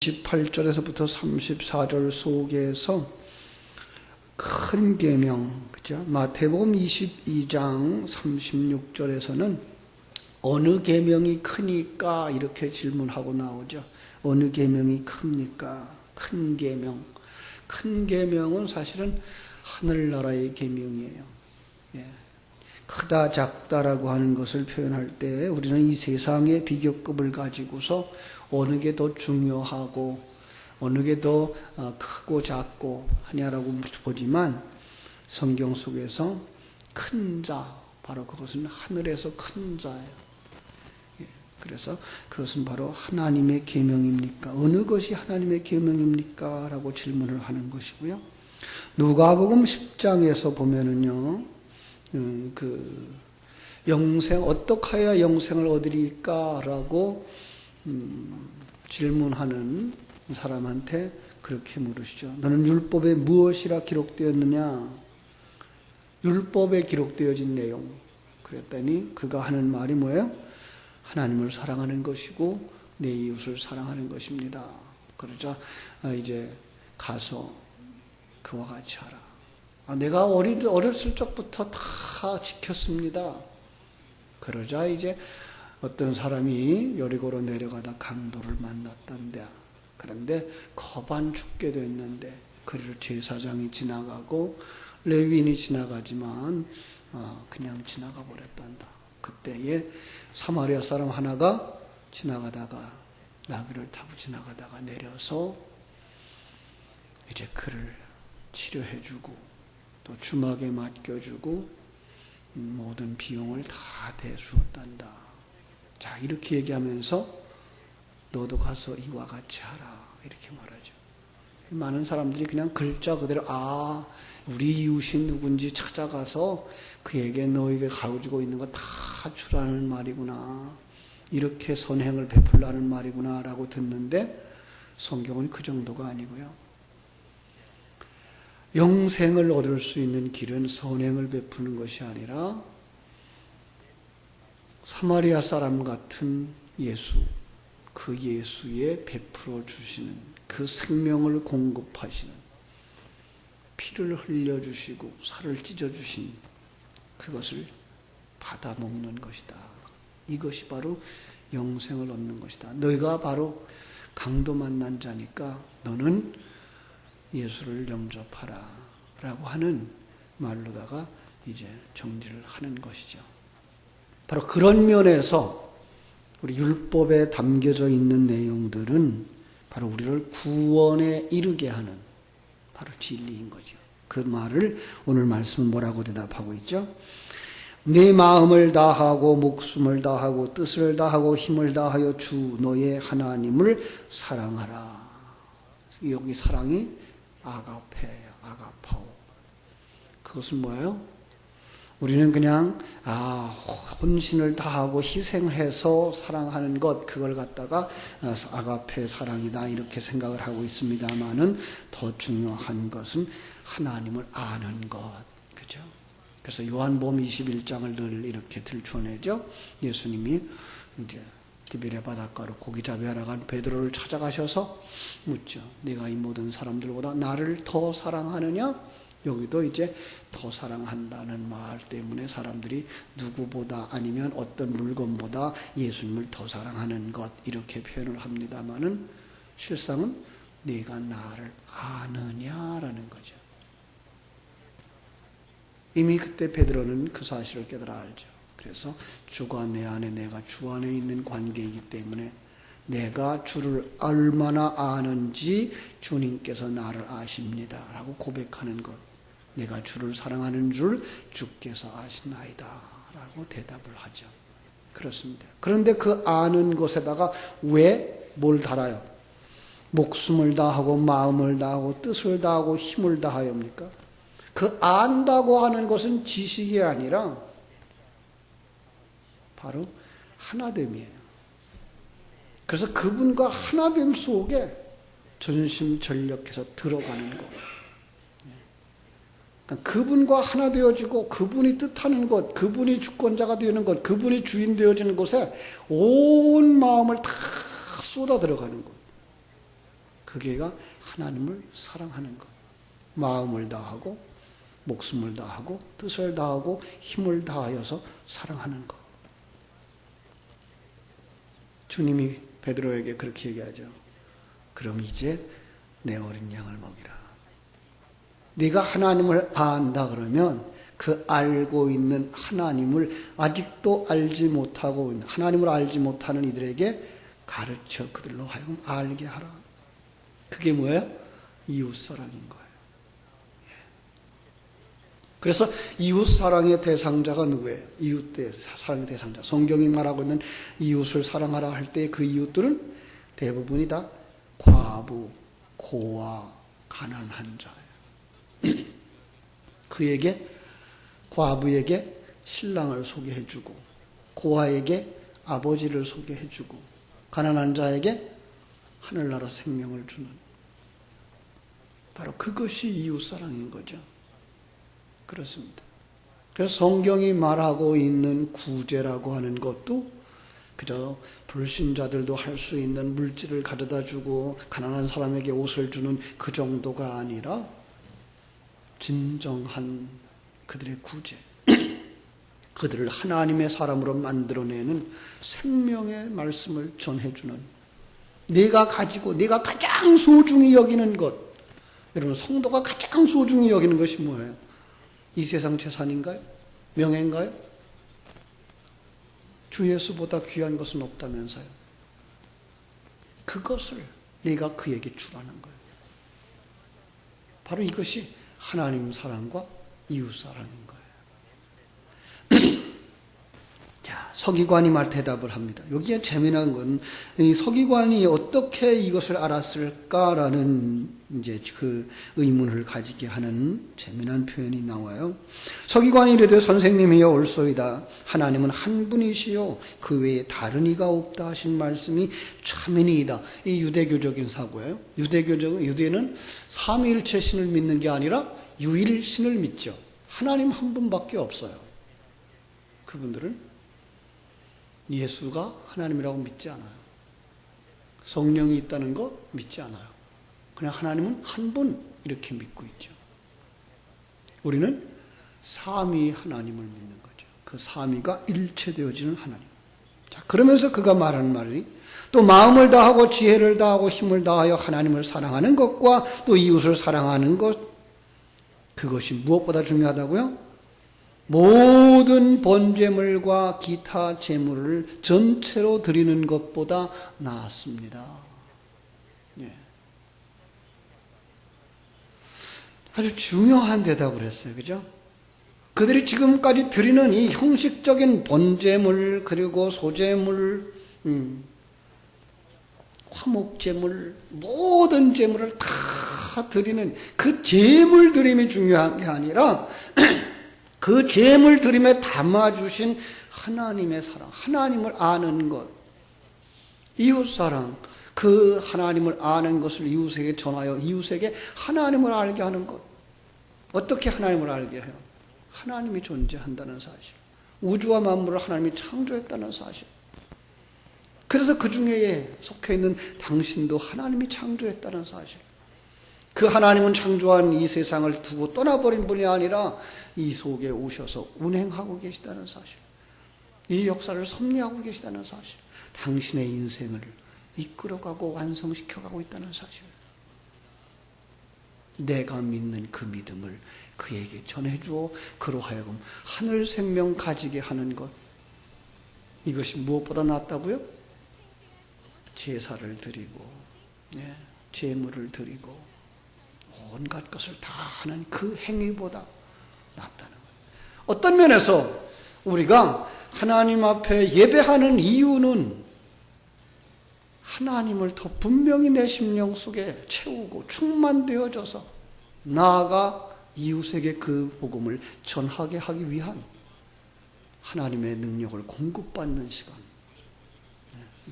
28절에서부터 34절 속에서 큰 계명, 그죠? 마태복음 22장 36절에서는 어느 계명이 크니까 이렇게 질문하고 나오죠. 어느 계명이 큽니까? 큰 계명. 큰 계명은 사실은 하늘나라의 계명이에요. 예. 크다 작다라고 하는 것을 표현할 때 우리는 이 세상의 비교급을 가지고서 어느 게 더 중요하고 어느 게더 어, 크고 작고 하냐라고 보지만 성경 속에서 큰 자, 바로 그것은 하늘에서 큰 자예요. 예, 그래서 그것은 바로 하나님의 계명입니까? 어느 것이 하나님의 계명입니까? 라고 질문을 하는 것이고요. 누가복음 10장에서 보면은요. 음, 그 영생 어떻게 해야 영생을 얻으리까라고 음, 질문하는 사람한테 그렇게 물으시죠. 너는 율법에 무엇이라 기록되었느냐? 율법에 기록되어진 내용. 그랬더니 그가 하는 말이 뭐예요? 하나님을 사랑하는 것이고 내 이웃을 사랑하는 것입니다. 그러자 아, 이제 가서 그와 같이 하라. 아, 내가 어렸을 적부터 다 지켰습니다. 그러자 이제 어떤 사람이 여리고로 내려가다 강도를 만났던데 그런데 거반 죽게 됐는데 그리로 제사장이 지나가고 레위인이 지나가지만 어, 그냥 지나가 버렸단다. 그때에 사마리아 사람 하나가 지나가다가 나귀를 타고 지나가다가 내려서 이제 그를 치료해주고 또 주막에 맡겨주고 모든 비용을 다 대주었단다. 자 이렇게 얘기하면서 너도 가서 이와 같이 하라 이렇게 말하죠. 많은 사람들이 그냥 글자 그대로 아 우리 이웃이 누군지 찾아가서 그에게 너에게 가지고 있는 거 다 주라는 말이구나 이렇게 선행을 베풀라는 말이구나라고 듣는데 성경은 그 정도가 아니고요. 영생을 얻을 수 있는 길은 선행을 베푸는 것이 아니라 사마리아 사람 같은 예수, 그 예수에 베풀어 주시는 그 생명을 공급하시는 피를 흘려 주시고 살을 찢어 주신 그것을 받아 먹는 것이다. 이것이 바로 영생을 얻는 것이다. 너희가 바로 강도 만난 자니까 너는 예수를 영접하라. 라고 하는 말로다가 이제 정리를 하는 것이죠. 바로 그런 면에서 우리 율법에 담겨져 있는 내용들은 바로 우리를 구원에 이르게 하는 바로 진리인 거죠. 그 말을 오늘 말씀은 뭐라고 대답하고 있죠? 내 마음을 다하고 목숨을 다하고 뜻을 다하고 힘을 다하여 주 너의 하나님을 사랑하라. 여기 사랑이 아가페예요. 아가파오. 그것은 뭐예요? 우리는 그냥 아 혼신을 다하고 희생해서 사랑하는 것 그걸 갖다가 아가페 사랑이다 이렇게 생각을 하고 있습니다만은 더 중요한 것은 하나님을 아는 것 그죠? 그래서 요한복음 21장을 늘 이렇게 들춰내죠. 예수님이 이제 디베레 바닷가로 고기 잡이하러 간 베드로를 찾아가셔서 묻죠. 네가 이 모든 사람들보다 나를 더 사랑하느냐? 여기도 이제 더 사랑한다는 말 때문에 사람들이 누구보다 아니면 어떤 물건보다 예수님을 더 사랑하는 것 이렇게 표현을 합니다만은 실상은 네가 나를 아느냐라는 거죠. 이미 그때 베드로는 그 사실을 깨달아 알죠. 그래서 주가 내 안에 내가 주 안에 있는 관계이기 때문에 내가 주를 얼마나 아는지 주님께서 나를 아십니다. 라고 고백하는 것. 내가 주를 사랑하는 줄 주께서 아시나이다. 라고 대답을 하죠. 그렇습니다. 그런데 그 아는 것에다가 왜 뭘 달아요? 목숨을 다하고 마음을 다하고 뜻을 다하고 힘을 다하여입니까? 그 안다고 하는 것은 지식이 아니라 바로 하나됨이에요. 그래서 그분과 하나됨 속에 전심 전력해서 들어가는 것. 그러니까 그분과 하나 되어지고 그분이 뜻하는 것, 그분이 주권자가 되는 것, 그분이 주인 되어지는 곳에 온 마음을 다 쏟아 들어가는 것. 그게가 하나님을 사랑하는 것. 마음을 다하고, 목숨을 다하고, 뜻을 다하고, 힘을 다하여서 사랑하는 것. 주님이 베드로에게 그렇게 얘기하죠. 그럼 이제 내 어린 양을 먹이라. 네가 하나님을 안다 그러면 그 알고 있는 하나님을 아직도 알지 못하고 있는 하나님을 알지 못하는 이들에게 가르쳐 그들로 하여금 알게 하라. 그게 뭐예요? 이웃 사랑인. 예. 그래서 이웃 사랑의 대상자가 누구예요? 이웃 대 사랑의 대상자. 성경이 말하고 있는 이웃을 사랑하라 할 때 그 이웃들은 대부분이 다 과부, 고아, 가난한 자예요. 그에게 과부에게 신랑을 소개해주고 고아에게 아버지를 소개해주고 가난한 자에게 하늘나라 생명을 주는 바로 그것이 이웃사랑인 거죠. 그렇습니다. 그래서 성경이 말하고 있는 구제라고 하는 것도 그저 불신자들도 할 수 있는 물질을 가져다 주고 가난한 사람에게 옷을 주는 그 정도가 아니라 진정한 그들의 구제, 그들을 하나님의 사람으로 만들어내는 생명의 말씀을 전해주는 내가 가지고 내가 가장 소중히 여기는 것 여러분 성도가 가장 소중히 여기는 것이 뭐예요? 이 세상 재산인가요? 명예인가요? 주 예수보다 귀한 것은 없다면서요. 그것을 네가 그에게 주라는 거예요. 바로 이것이 하나님 사랑과 이웃 사랑인 거예요. 자, 서기관이 말 대답을 합니다. 여기에 재미난 건 이 서기관이 어떻게 이것을 알았을까라는 이제 그 의문을 가지게 하는 재미난 표현이 나와요. 서기관이 이르되 선생님이여 올소이다. 하나님은 한 분이시요 그 외에 다른 이가 없다 하신 말씀이 참이니이다. 이 유대교적인 사고예요. 유대교적 유대는 삼위일체 신을 믿는 게 아니라 유일신을 믿죠. 하나님 한 분밖에 없어요. 그분들은 예수가 하나님이라고 믿지 않아요. 성령이 있다는 거 믿지 않아요. 그냥 하나님은 한 분 이렇게 믿고 있죠. 우리는 삼위 하나님을 믿는 거죠. 그 삼위가 일체되어지는 하나님. 자, 그러면서 그가 말하는 말이 또 마음을 다하고 지혜를 다하고 힘을 다하여 하나님을 사랑하는 것과 또 이웃을 사랑하는 것 그것이 무엇보다 중요하다고요? 모든 번제물과 기타 제물을 전체로 드리는 것보다 나았습니다. 예. 아주 중요한 대답을 했어요. 그죠? 그들이 지금까지 드리는 이 형식적인 번제물, 그리고 소제물, 음, 화목제물, 모든 제물을 다 드리는 그 제물 드림이 중요한 게 아니라 그 제물 드림에 담아주신 하나님의 사랑, 하나님을 아는 것, 이웃 사랑, 그 하나님을 아는 것을 이웃에게 전하여 이웃에게 하나님을 알게 하는 것. 어떻게 하나님을 알게 해요? 하나님이 존재한다는 사실. 우주와 만물을 하나님이 창조했다는 사실. 그래서 그 중에 속해 있는 당신도 하나님이 창조했다는 사실. 그 하나님은 창조한 이 세상을 두고 떠나버린 분이 아니라 이 속에 오셔서 운행하고 계시다는 사실. 이 역사를 섭리하고 계시다는 사실. 당신의 인생을 이끌어가고 완성시켜가고 있다는 사실. 내가 믿는 그 믿음을 그에게 전해주어 그로 하여금 하늘 생명 가지게 하는 것. 이것이 무엇보다 낫다고요? 제사를 드리고, 예, 제물을 드리고, 온갖 것을 다 하는 그 행위보다 낫다는 거예요. 어떤 면에서 우리가 하나님 앞에 예배하는 이유는 하나님을 더 분명히 내 심령 속에 채우고 충만되어져서 나아가 이웃에게 그 복음을 전하게 하기 위한 하나님의 능력을 공급받는 시간.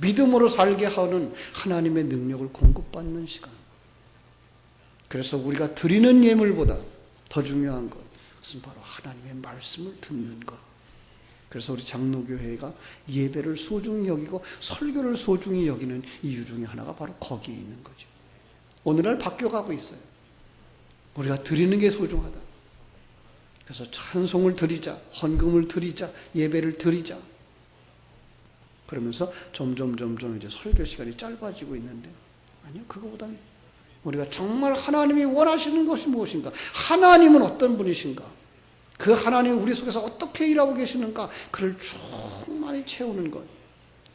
믿음으로 살게 하는 하나님의 능력을 공급받는 시간. 그래서 우리가 드리는 예물보다 더 중요한 것은 바로 하나님의 말씀을 듣는 것. 그래서 우리 장로교회가 예배를 소중히 여기고 설교를 소중히 여기는 이유 중에 하나가 바로 거기에 있는 거죠. 오늘날 바뀌어가고 있어요. 우리가 드리는 게 소중하다. 그래서 찬송을 드리자, 헌금을 드리자, 예배를 드리자. 그러면서 점점 점점 이제 설교 시간이 짧아지고 있는데 아니요 그거보다는 우리가 정말 하나님이 원하시는 것이 무엇인가? 하나님은 어떤 분이신가? 그 하나님이 우리 속에서 어떻게 일하고 계시는가? 그를 충만히 채우는 것.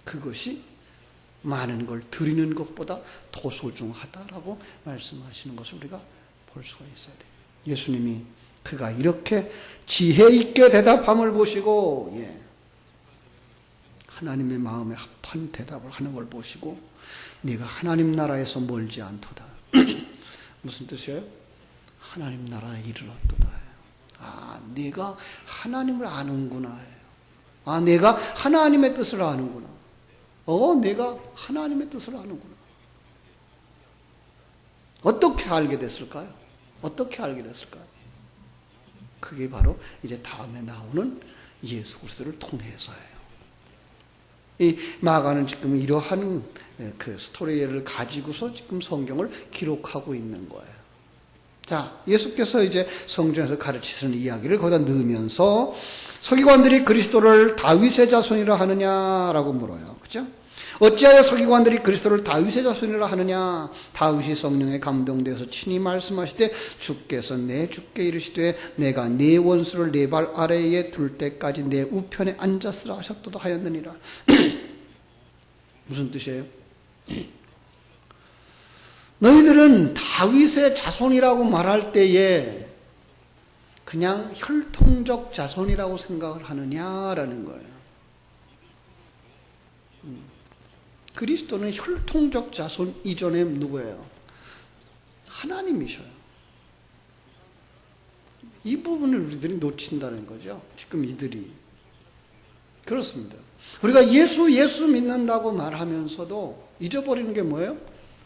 그것이 많은 걸 드리는 것보다 더 소중하다라고 말씀하시는 것을 우리가 볼 수가 있어야 돼요. 예수님이 그가 이렇게 지혜 있게 대답함을 보시고, 예. 하나님의 마음에 합한 대답을 하는 걸 보시고, 네가 하나님 나라에서 멀지 않도다. 무슨 뜻이에요? 하나님 나라에 이르렀도다. 아, 네가 하나님을 아는구나. 아, 내가 하나님의 뜻을 아는구나. 어, 내가 하나님의 뜻을 아는구나. 어떻게 알게 됐을까요? 어떻게 알게 됐을까요? 그게 바로 이제 다음에 나오는 예수 그리스도를 통해서예요. 이 마가는 지금 이러한 그 스토리를 가지고서 지금 성경을 기록하고 있는 거예요. 자, 예수께서 이제 성경에서 가르치시는 이야기를 거기다 넣으면서 서기관들이 그리스도를 다윗의 자손이라 하느냐라고 물어요. 그죠? 어찌하여 서기관들이 그리스도를 다윗의 자손이라 하느냐? 다윗이 성령에 감동돼서 친히 말씀하시되 주께서 내 주께 이르시되 내가 네 원수를 네 발 아래에 둘 때까지 내 우편에 앉았으라 하셨도다 하였느니라. 무슨 뜻이에요? 너희들은 다윗의 자손이라고 말할 때에 그냥 혈통적 자손이라고 생각을 하느냐라는 거예요. 음. 그리스도는 혈통적 자손 이전에 누구예요? 하나님이셔요. 이 부분을 우리들이 놓친다는 거죠. 지금 이들이. 그렇습니다. 우리가 예수, 예수 믿는다고 말하면서도 잊어버리는 게 뭐예요?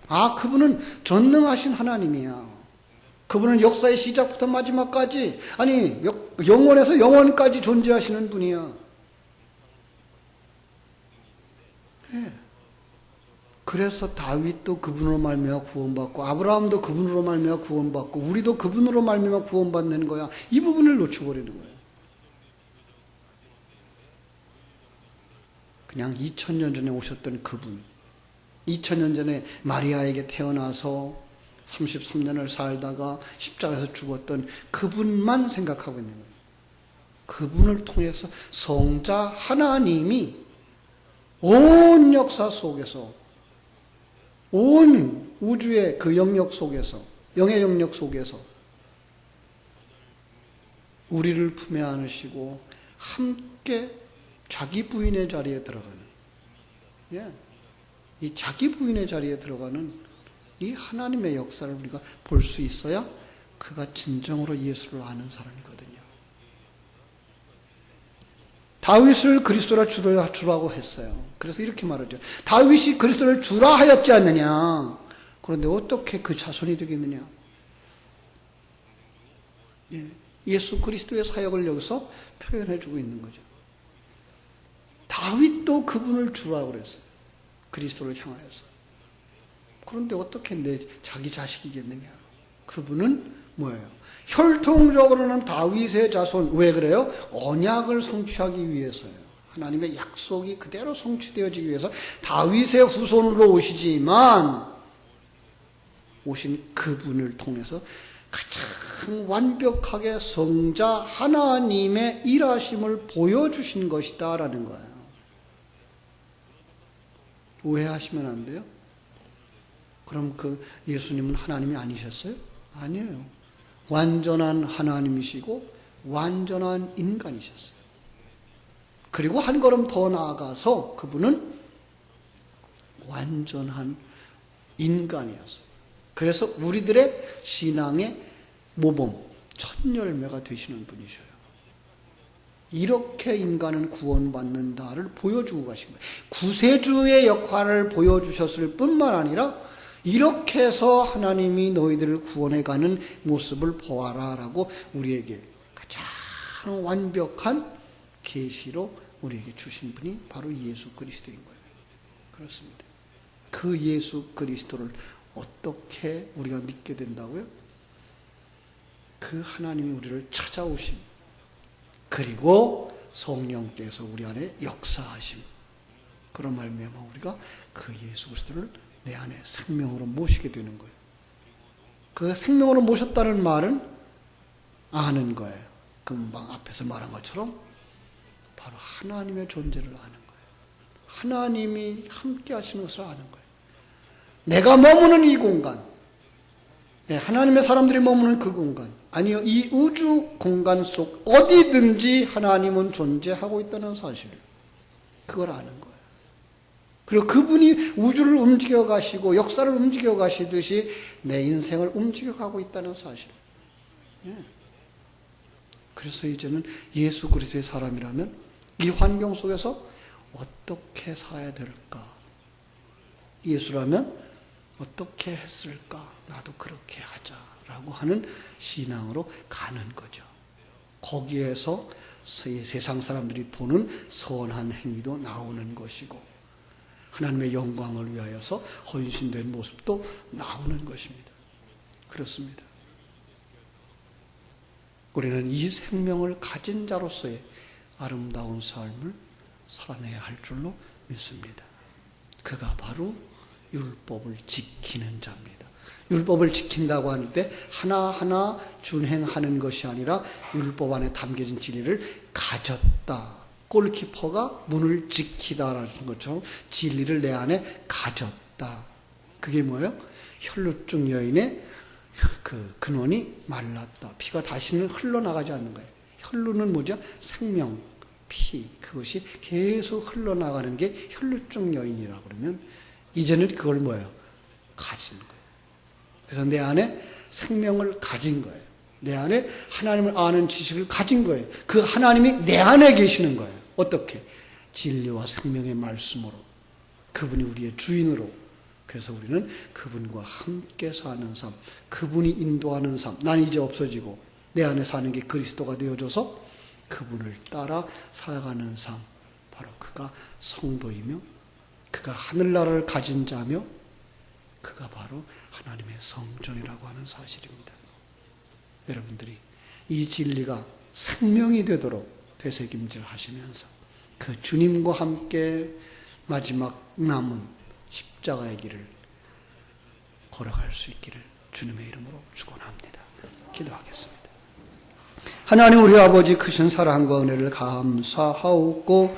아, 그분은 전능하신 하나님이야. 그분은 역사의 시작부터 마지막까지, 아니, 영원에서 영원까지 존재하시는 분이야. 그래서 다윗도 그분으로 말미암아 구원받고 아브라함도 그분으로 말미암아 구원받고 우리도 그분으로 말미암아 구원받는 거야. 이 부분을 놓쳐버리는 거예요. 그냥 2000년 전에 오셨던 그분. 2000년 전에 마리아에게 태어나서 33년을 살다가 십자가에서 죽었던 그분만 생각하고 있는 거예요. 그분을 통해서 성자 하나님이 온 역사 속에서 온 우주의 그 영역 속에서 영의 영역 속에서 우리를 품에 안으시고 함께 자기 부인의 자리에 들어가는 예. 이 자기 부인의 자리에 들어가는 이 하나님의 역사를 우리가 볼 수 있어야 그가 진정으로 예수를 아는 사람이거든요. 다윗을 그리스도라 주라, 주라고 했어요. 그래서 이렇게 말하죠. 다윗이 그리스도를 주라 하였지 않느냐. 그런데 어떻게 그 자손이 되겠느냐. 예, 예수 그리스도의 사역을 여기서 표현해주고 있는 거죠. 다윗도 그분을 주라고 그랬어요. 그리스도를 향하여서. 그런데 어떻게 내 자기 자식이겠느냐? 그분은 뭐예요? 혈통적으로는 다윗의 자손. 왜 그래요? 언약을 성취하기 위해서요. 하나님의 약속이 그대로 성취되어지기 위해서 다윗의 후손으로 오시지만 오신 그분을 통해서 가장 완벽하게 성자 하나님의 일하심을 보여주신 것이다라는 거예요. 오해하시면 안 돼요? 그럼 그 예수님은 하나님이 아니셨어요? 아니에요. 완전한 하나님이시고 완전한 인간이셨어요. 그리고 한 걸음 더 나아가서 그분은 완전한 인간이었어요. 그래서 우리들의 신앙의 모범, 첫 열매가 되시는 분이셔요. 이렇게 인간은 구원받는다를 보여주고 가신 거예요. 구세주의 역할을 보여주셨을 뿐만 아니라 이렇게 해서 하나님이 너희들을 구원해가는 모습을 보아라라고 우리에게 가장 완벽한 계시로 우리에게 주신 분이 바로 예수 그리스도인 거예요. 그렇습니다. 그 예수 그리스도를 어떻게 우리가 믿게 된다고요? 그 하나님이 우리를 찾아오심. 그리고 성령께서 우리 안에 역사하심. 그런 말미암아 우리가 그 예수 그리스도를 내 안에 생명으로 모시게 되는 거예요. 그 생명으로 모셨다는 말은 아는 거예요. 금방 앞에서 말한 것처럼 바로 하나님의 존재를 아는 거예요. 하나님이 함께 하시는 것을 아는 거예요. 내가 머무는 이 공간, 네, 하나님의 사람들이 머무는 그 공간, 아니요, 이 우주 공간 속 어디든지 하나님은 존재하고 있다는 사실, 그걸 아는 거예요. 그리고 그분이 우주를 움직여 가시고 역사를 움직여 가시듯이 내 인생을 움직여 가고 있다는 사실. 예. 그래서 이제는 예수 그리스도의 사람이라면 이 환경 속에서 어떻게 살아야 될까? 예수라면 어떻게 했을까? 나도 그렇게 하자라고 하는 신앙으로 가는 거죠. 거기에서 세상 사람들이 보는 선한 행위도 나오는 것이고 하나님의 영광을 위하여서 헌신된 모습도 나오는 것입니다. 그렇습니다. 우리는 이 생명을 가진 자로서의 아름다운 삶을 살아내야 할 줄로 믿습니다. 그가 바로 율법을 지키는 자입니다. 율법을 지킨다고 할 때 하나하나 준행하는 것이 아니라 율법 안에 담겨진 진리를 가졌다. 골키퍼가 문을 지키다라는 것처럼 진리를 내 안에 가졌다. 그게 뭐예요? 혈루증 여인의 그 근원이 말랐다. 피가 다시는 흘러나가지 않는 거예요. 혈루는 뭐죠? 생명, 피. 그것이 계속 흘러나가는 게 혈루증 여인이라고 그러면 이제는 그걸 뭐예요? 가진 거예요. 그래서 내 안에 생명을 가진 거예요. 내 안에 하나님을 아는 지식을 가진 거예요. 그 하나님이 내 안에 계시는 거예요. 어떻게? 진리와 생명의 말씀으로. 그분이 우리의 주인으로. 그래서 우리는 그분과 함께 사는 삶, 그분이 인도하는 삶, 난 이제 없어지고 내 안에 사는 게 그리스도가 되어져서 그분을 따라 살아가는 삶, 바로 그가 성도이며 그가 하늘나라를 가진 자며 그가 바로 하나님의 성전이라고 하는 사실입니다. 여러분들이 이 진리가 생명이 되도록 되새김질 하시면서 그 주님과 함께 마지막 남은 십자가의 길을 걸어갈 수 있기를 주님의 이름으로 축원합니다. 기도하겠습니다. 하나님 우리 아버지 크신 사랑과 은혜를 감사하옵고